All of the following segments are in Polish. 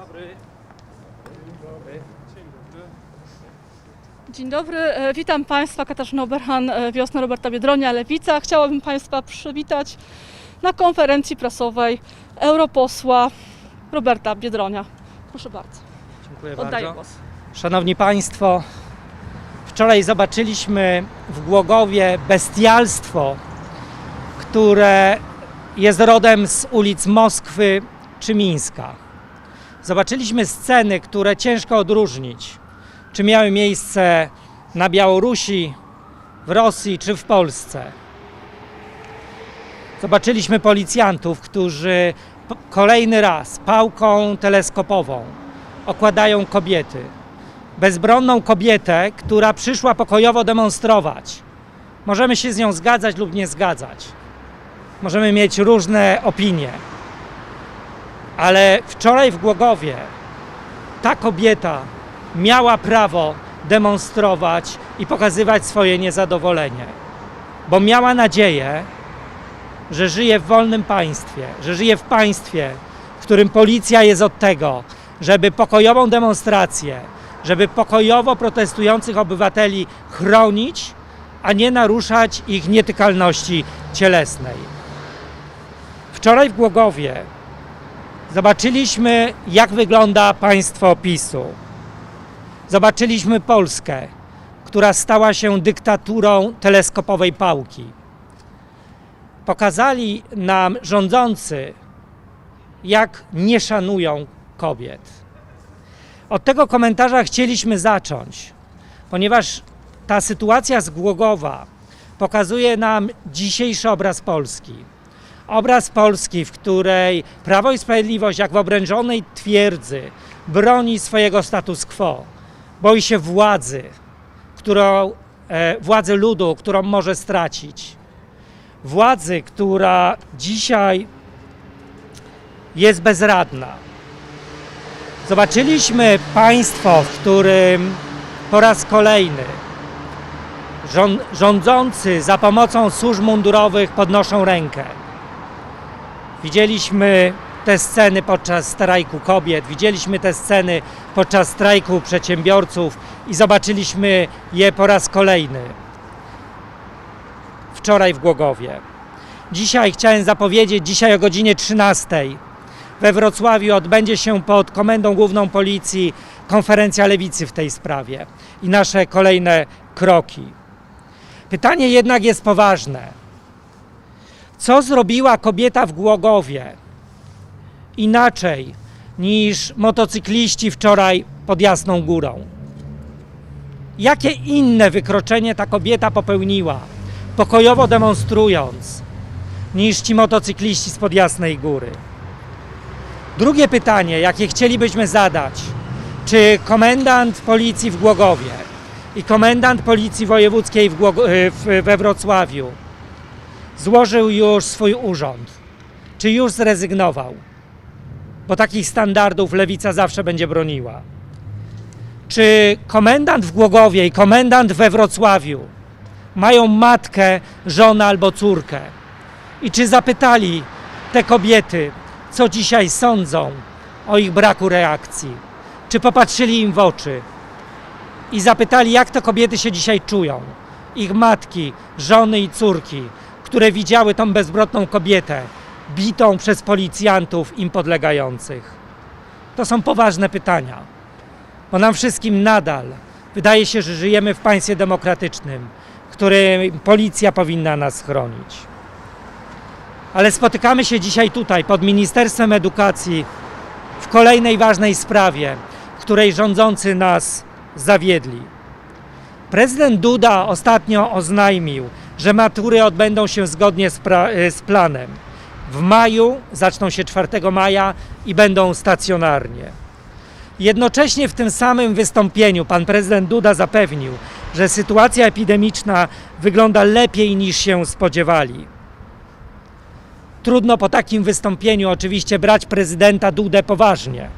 dobry. Dzień dobry, e, witam Państwa, Katarzyna Oberhan, e, Wiosna Roberta Biedronia, Lewica. Chciałabym Państwa przywitać na konferencji prasowej europosła Roberta Biedronia. Proszę bardzo, Dziękuję oddaję bardzo. głos. Szanowni Państwo, wczoraj zobaczyliśmy w Głogowie bestialstwo, które jest rodem z ulic Moskwy czy Mińska. Zobaczyliśmy sceny, które ciężko odróżnić, czy miały miejsce na Białorusi, w Rosji czy w Polsce. Zobaczyliśmy policjantów, którzy kolejny raz pałką teleskopową okładają kobiety. Bezbronną kobietę, która przyszła pokojowo demonstrować. Możemy się z nią zgadzać lub nie zgadzać. Możemy mieć różne opinie. Ale wczoraj w Głogowie ta kobieta miała prawo demonstrować i pokazywać swoje niezadowolenie, bo miała nadzieję, że żyje w wolnym państwie, że żyje w państwie, w którym policja jest od tego, żeby pokojową demonstrację, żeby pokojowo protestujących obywateli chronić, a nie naruszać ich nietykalności cielesnej. Wczoraj w Głogowie zobaczyliśmy, jak wygląda państwo PiSu. Zobaczyliśmy Polskę, która stała się dyktaturą teleskopowej pałki pokazali nam rządzący, jak nie szanują kobiet. Od tego komentarza chcieliśmy zacząć, ponieważ ta sytuacja z Głogowa pokazuje nam dzisiejszy obraz Polski. Obraz Polski, w której Prawo i Sprawiedliwość, jak w obrężonej twierdzy, broni swojego status quo, boi się władzy, którą, e, władzy ludu, którą może stracić władzy, która dzisiaj jest bezradna. Zobaczyliśmy państwo, w którym po raz kolejny rząd, rządzący za pomocą służb mundurowych podnoszą rękę. Widzieliśmy te sceny podczas strajku kobiet, widzieliśmy te sceny podczas strajku przedsiębiorców i zobaczyliśmy je po raz kolejny wczoraj w Głogowie. Dzisiaj chciałem zapowiedzieć, dzisiaj o godzinie 13 we Wrocławiu odbędzie się pod Komendą Główną Policji konferencja lewicy w tej sprawie i nasze kolejne kroki. Pytanie jednak jest poważne. Co zrobiła kobieta w Głogowie inaczej niż motocykliści wczoraj pod Jasną Górą? Jakie inne wykroczenie ta kobieta popełniła? pokojowo demonstrując, niż ci motocykliści spod Jasnej Góry. Drugie pytanie, jakie chcielibyśmy zadać, czy komendant policji w Głogowie i komendant policji wojewódzkiej w w, we Wrocławiu złożył już swój urząd, czy już zrezygnował, bo takich standardów lewica zawsze będzie broniła. Czy komendant w Głogowie i komendant we Wrocławiu mają matkę, żonę albo córkę. I czy zapytali te kobiety, co dzisiaj sądzą o ich braku reakcji? Czy popatrzyli im w oczy i zapytali, jak te kobiety się dzisiaj czują? Ich matki, żony i córki, które widziały tą bezbrotną kobietę, bitą przez policjantów im podlegających. To są poważne pytania, bo nam wszystkim nadal wydaje się, że żyjemy w państwie demokratycznym, w którym policja powinna nas chronić. Ale spotykamy się dzisiaj tutaj pod Ministerstwem Edukacji w kolejnej ważnej sprawie, w której rządzący nas zawiedli. Prezydent Duda ostatnio oznajmił, że matury odbędą się zgodnie z, e, z planem. W maju, zaczną się 4 maja i będą stacjonarnie. Jednocześnie w tym samym wystąpieniu pan prezydent Duda zapewnił, że sytuacja epidemiczna wygląda lepiej niż się spodziewali. Trudno po takim wystąpieniu oczywiście brać prezydenta Dudę poważnie.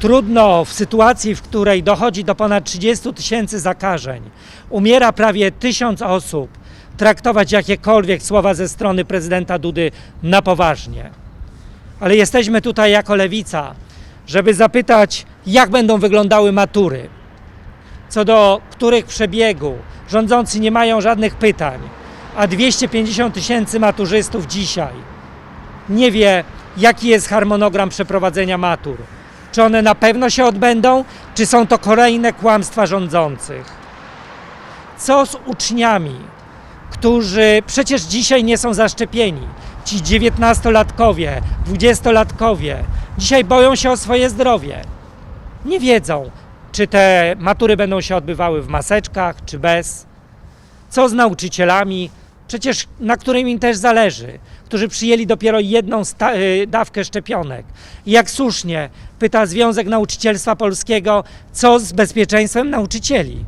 Trudno w sytuacji, w której dochodzi do ponad 30 tysięcy zakażeń, umiera prawie tysiąc osób, traktować jakiekolwiek słowa ze strony prezydenta Dudy na poważnie. Ale jesteśmy tutaj jako lewica, żeby zapytać, jak będą wyglądały matury, co do których przebiegu rządzący nie mają żadnych pytań, a 250 tysięcy maturzystów dzisiaj nie wie, jaki jest harmonogram przeprowadzenia matur. Czy one na pewno się odbędą, czy są to kolejne kłamstwa rządzących? Co z uczniami, którzy przecież dzisiaj nie są zaszczepieni? Ci 19-latkowie, 20-latkowie dzisiaj boją się o swoje zdrowie. Nie wiedzą, czy te matury będą się odbywały w maseczkach, czy bez. Co z nauczycielami, przecież na którym im też zależy, którzy przyjęli dopiero jedną y, dawkę szczepionek. I jak słusznie pyta Związek Nauczycielstwa Polskiego, co z bezpieczeństwem nauczycieli?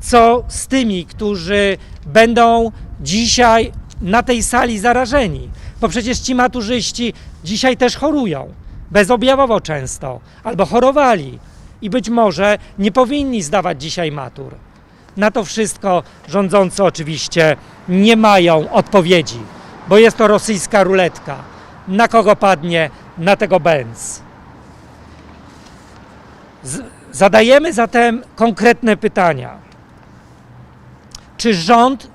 Co z tymi, którzy będą dzisiaj na tej sali zarażeni? Bo przecież ci maturzyści dzisiaj też chorują, bezobjawowo często, albo chorowali i być może nie powinni zdawać dzisiaj matur. Na to wszystko rządzący oczywiście nie mają odpowiedzi, bo jest to rosyjska ruletka. Na kogo padnie, na tego Benz. Zadajemy zatem konkretne pytania. Czy rząd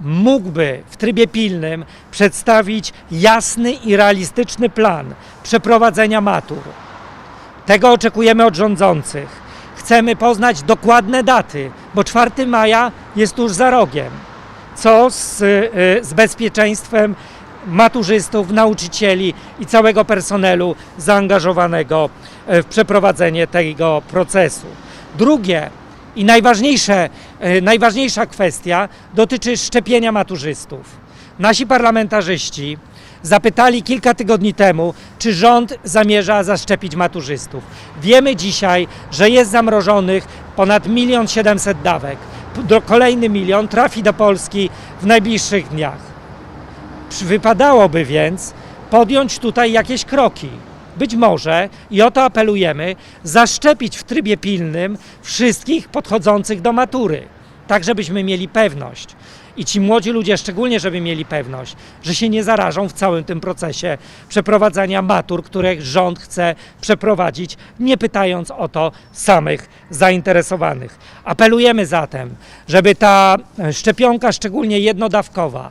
mógłby w trybie pilnym przedstawić jasny i realistyczny plan przeprowadzenia matur? Tego oczekujemy od rządzących. Chcemy poznać dokładne daty, bo 4 maja jest tuż za rogiem. Co z, y, z bezpieczeństwem maturzystów, nauczycieli i całego personelu zaangażowanego y, w przeprowadzenie tego procesu? Drugie i najważniejsze, y, najważniejsza kwestia dotyczy szczepienia maturzystów. Nasi parlamentarzyści zapytali kilka tygodni temu, czy rząd zamierza zaszczepić maturzystów. Wiemy dzisiaj, że jest zamrożonych ponad 1 700 dawek. Kolejny milion trafi do Polski w najbliższych dniach. Wypadałoby więc podjąć tutaj jakieś kroki. Być może, i o to apelujemy, zaszczepić w trybie pilnym wszystkich podchodzących do matury, tak żebyśmy mieli pewność. I ci młodzi ludzie szczególnie, żeby mieli pewność, że się nie zarażą w całym tym procesie przeprowadzania matur, które rząd chce przeprowadzić, nie pytając o to samych zainteresowanych. Apelujemy zatem, żeby ta szczepionka, szczególnie jednodawkowa,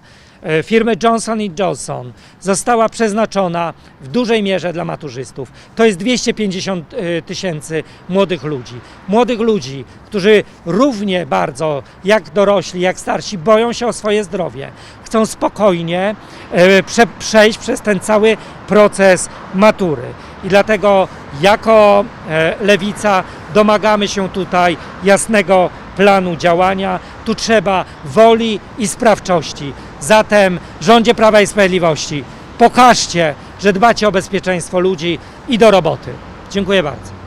firmy Johnson Johnson została przeznaczona w dużej mierze dla maturzystów. To jest 250 e, tysięcy młodych ludzi. Młodych ludzi, którzy równie bardzo jak dorośli, jak starsi boją się o swoje zdrowie. Chcą spokojnie e, prze, przejść przez ten cały proces matury. I dlatego jako e, lewica domagamy się tutaj jasnego planu działania. Tu trzeba woli i sprawczości. Zatem rządzie Prawa i Sprawiedliwości pokażcie, że dbacie o bezpieczeństwo ludzi i do roboty. Dziękuję bardzo.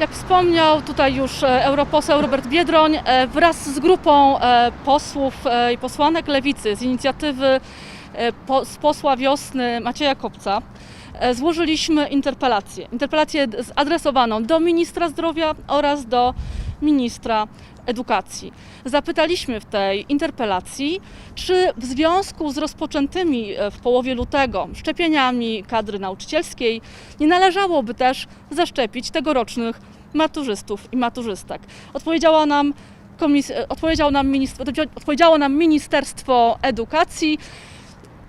Jak wspomniał tutaj już e, europoseł Robert Biedroń, e, wraz z grupą e, posłów i posłanek Lewicy z inicjatywy z posła wiosny Macieja Kopca złożyliśmy interpelację. Interpelację adresowaną do ministra zdrowia oraz do ministra edukacji. Zapytaliśmy w tej interpelacji, czy w związku z rozpoczętymi e, w połowie lutego szczepieniami kadry nauczycielskiej nie należałoby też zaszczepić tegorocznych maturzystów i maturzystek. Odpowiedziała nam komis- e, odpowiedział nam ministr- odpowiedziało nam Ministerstwo Edukacji.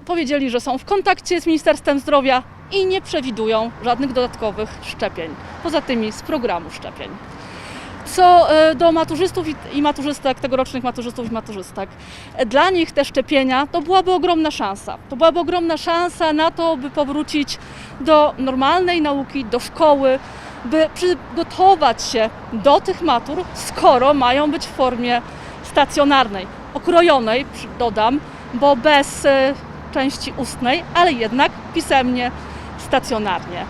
Powiedzieli, że są w kontakcie z Ministerstwem Zdrowia i nie przewidują żadnych dodatkowych szczepień, poza tymi z programu szczepień. Co e, do maturzystów i- maturzystek, tegorocznych maturzystów i maturzystek, dla nich te szczepienia to byłaby ogromna szansa. To byłaby ogromna szansa na to, by powrócić do normalnej nauki, do szkoły, by przygotować się do tych matur, skoro mają być w formie stacjonarnej, okrojonej, dodam, bo bez e, części ustnej, ale jednak pisemnie, stacjonarnie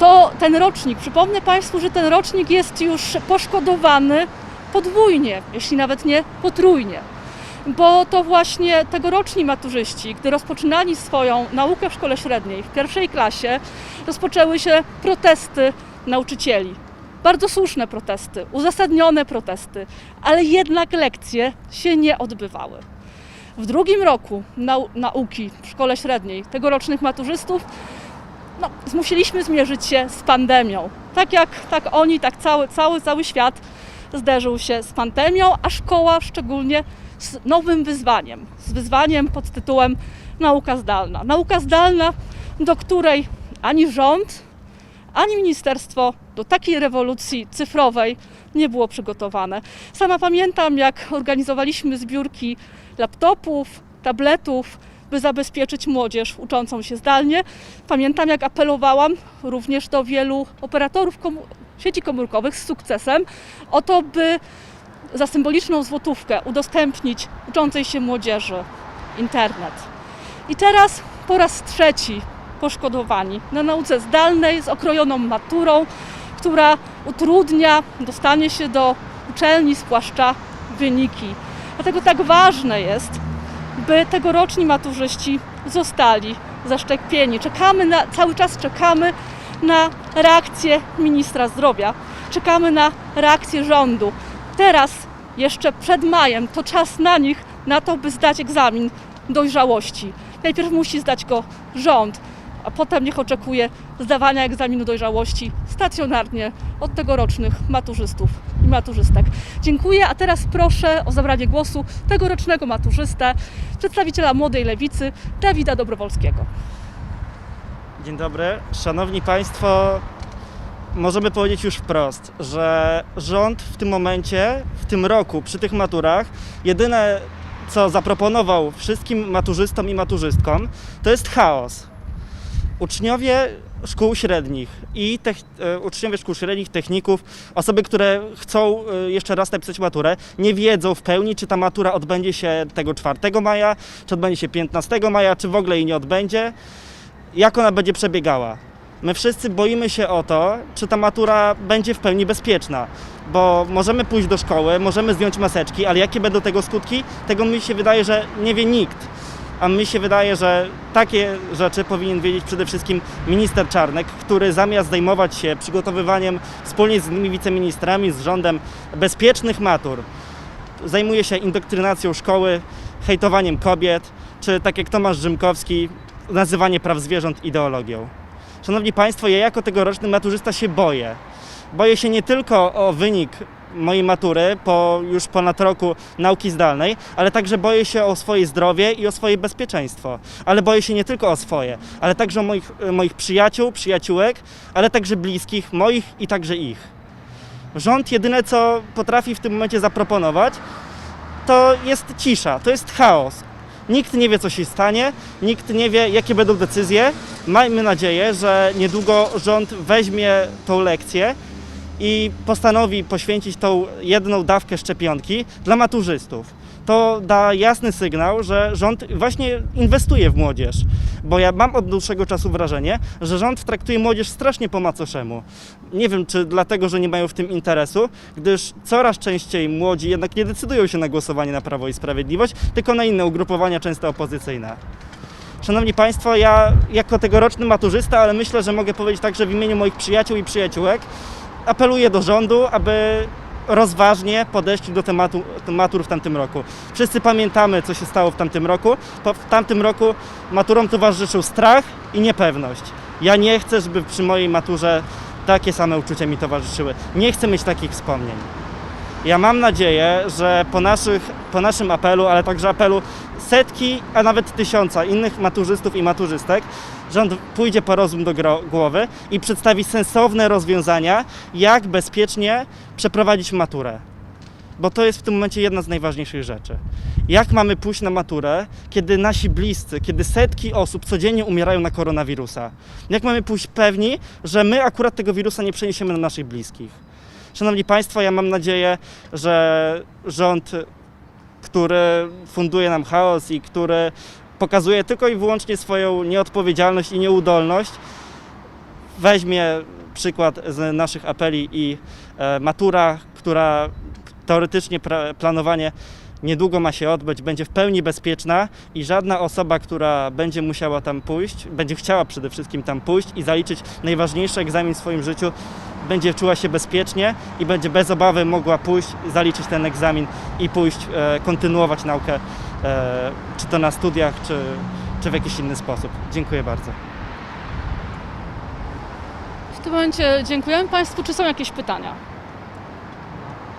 to ten rocznik, przypomnę Państwu, że ten rocznik jest już poszkodowany podwójnie, jeśli nawet nie potrójnie. Bo to właśnie tegoroczni maturzyści, gdy rozpoczynali swoją naukę w szkole średniej, w pierwszej klasie, rozpoczęły się protesty nauczycieli. Bardzo słuszne protesty, uzasadnione protesty, ale jednak lekcje się nie odbywały. W drugim roku nau- nauki w szkole średniej tegorocznych maturzystów no, musieliśmy zmierzyć się z pandemią. Tak jak tak oni, tak cały, cały, cały świat zderzył się z pandemią, a szkoła szczególnie z nowym wyzwaniem. Z wyzwaniem pod tytułem nauka zdalna. Nauka zdalna, do której ani rząd, ani ministerstwo do takiej rewolucji cyfrowej nie było przygotowane. Sama pamiętam, jak organizowaliśmy zbiórki laptopów, tabletów, by zabezpieczyć młodzież uczącą się zdalnie. Pamiętam, jak apelowałam również do wielu operatorów komu- sieci komórkowych z sukcesem o to, by za symboliczną złotówkę udostępnić uczącej się młodzieży internet. I teraz po raz trzeci poszkodowani na nauce zdalnej z okrojoną maturą, która utrudnia dostanie się do uczelni, spłaszcza wyniki. Dlatego tak ważne jest, by tegoroczni maturzyści zostali zaszczepieni. Czekamy na, cały czas czekamy na reakcję ministra zdrowia, czekamy na reakcję rządu. Teraz, jeszcze przed majem, to czas na nich, na to, by zdać egzamin dojrzałości. Najpierw musi zdać go rząd, a potem niech oczekuje zdawania egzaminu dojrzałości stacjonarnie od tegorocznych maturzystów i maturzystek. Dziękuję, a teraz proszę o zabranie głosu tegorocznego maturzystę, przedstawiciela Młodej Lewicy, Dawida Dobrowolskiego. Dzień dobry. Szanowni Państwo, możemy powiedzieć już wprost, że rząd w tym momencie, w tym roku, przy tych maturach, jedyne co zaproponował wszystkim maturzystom i maturzystkom, to jest chaos. Uczniowie szkół średnich i tech, e, uczniowie szkół średnich, techników, osoby, które chcą e, jeszcze raz napisać maturę, nie wiedzą w pełni, czy ta matura odbędzie się tego 4 maja, czy odbędzie się 15 maja, czy w ogóle jej nie odbędzie jak ona będzie przebiegała. My wszyscy boimy się o to, czy ta matura będzie w pełni bezpieczna, bo możemy pójść do szkoły, możemy zdjąć maseczki, ale jakie będą tego skutki, tego mi się wydaje, że nie wie nikt. A mi się wydaje, że takie rzeczy powinien wiedzieć przede wszystkim minister Czarnek, który zamiast zajmować się przygotowywaniem wspólnie z innymi wiceministrami, z rządem bezpiecznych matur, zajmuje się indoktrynacją szkoły, hejtowaniem kobiet, czy tak jak Tomasz Rzymkowski, nazywanie praw zwierząt ideologią. Szanowni Państwo, ja jako tegoroczny maturzysta się boję. Boję się nie tylko o wynik mojej matury po już ponad roku nauki zdalnej, ale także boję się o swoje zdrowie i o swoje bezpieczeństwo. Ale boję się nie tylko o swoje, ale także o moich, moich przyjaciół, przyjaciółek, ale także bliskich, moich i także ich. Rząd jedyne co potrafi w tym momencie zaproponować, to jest cisza, to jest chaos. Nikt nie wie, co się stanie, nikt nie wie, jakie będą decyzje. Miejmy nadzieję, że niedługo rząd weźmie tą lekcję i postanowi poświęcić tą jedną dawkę szczepionki dla maturzystów. To da jasny sygnał, że rząd właśnie inwestuje w młodzież. Bo ja mam od dłuższego czasu wrażenie, że rząd traktuje młodzież strasznie po macoszemu. Nie wiem, czy dlatego, że nie mają w tym interesu, gdyż coraz częściej młodzi jednak nie decydują się na głosowanie na Prawo i Sprawiedliwość, tylko na inne ugrupowania, często opozycyjne. Szanowni Państwo, ja jako tegoroczny maturzysta, ale myślę, że mogę powiedzieć także w imieniu moich przyjaciół i przyjaciółek, apeluję do rządu, aby rozważnie podeszli do tematu matur w tamtym roku. Wszyscy pamiętamy, co się stało w tamtym roku. W tamtym roku maturom towarzyszył strach i niepewność. Ja nie chcę, żeby przy mojej maturze takie same uczucia mi towarzyszyły. Nie chcę mieć takich wspomnień. Ja mam nadzieję, że po, naszych, po naszym apelu, ale także apelu setki, a nawet tysiąca innych maturzystów i maturzystek, rząd pójdzie po rozum do głowy i przedstawi sensowne rozwiązania, jak bezpiecznie przeprowadzić maturę. Bo to jest w tym momencie jedna z najważniejszych rzeczy. Jak mamy pójść na maturę, kiedy nasi bliscy, kiedy setki osób codziennie umierają na koronawirusa? Jak mamy pójść pewni, że my akurat tego wirusa nie przeniesiemy na naszych bliskich? Szanowni Państwo, ja mam nadzieję, że rząd, który funduje nam chaos i który pokazuje tylko i wyłącznie swoją nieodpowiedzialność i nieudolność, weźmie przykład z naszych apeli i e, matura, która teoretycznie planowanie niedługo ma się odbyć, będzie w pełni bezpieczna i żadna osoba, która będzie musiała tam pójść, będzie chciała przede wszystkim tam pójść i zaliczyć najważniejszy egzamin w swoim życiu, będzie czuła się bezpiecznie i będzie bez obawy mogła pójść, zaliczyć ten egzamin i pójść, e, kontynuować naukę e, czy to na studiach, czy, czy w jakiś inny sposób. Dziękuję bardzo. W tym momencie dziękujemy Państwu. Czy są jakieś pytania?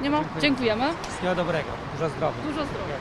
Nie ma? Dziękujemy. Wszystkiego dobrego, dużo zdrowia. Dużo zdrowia.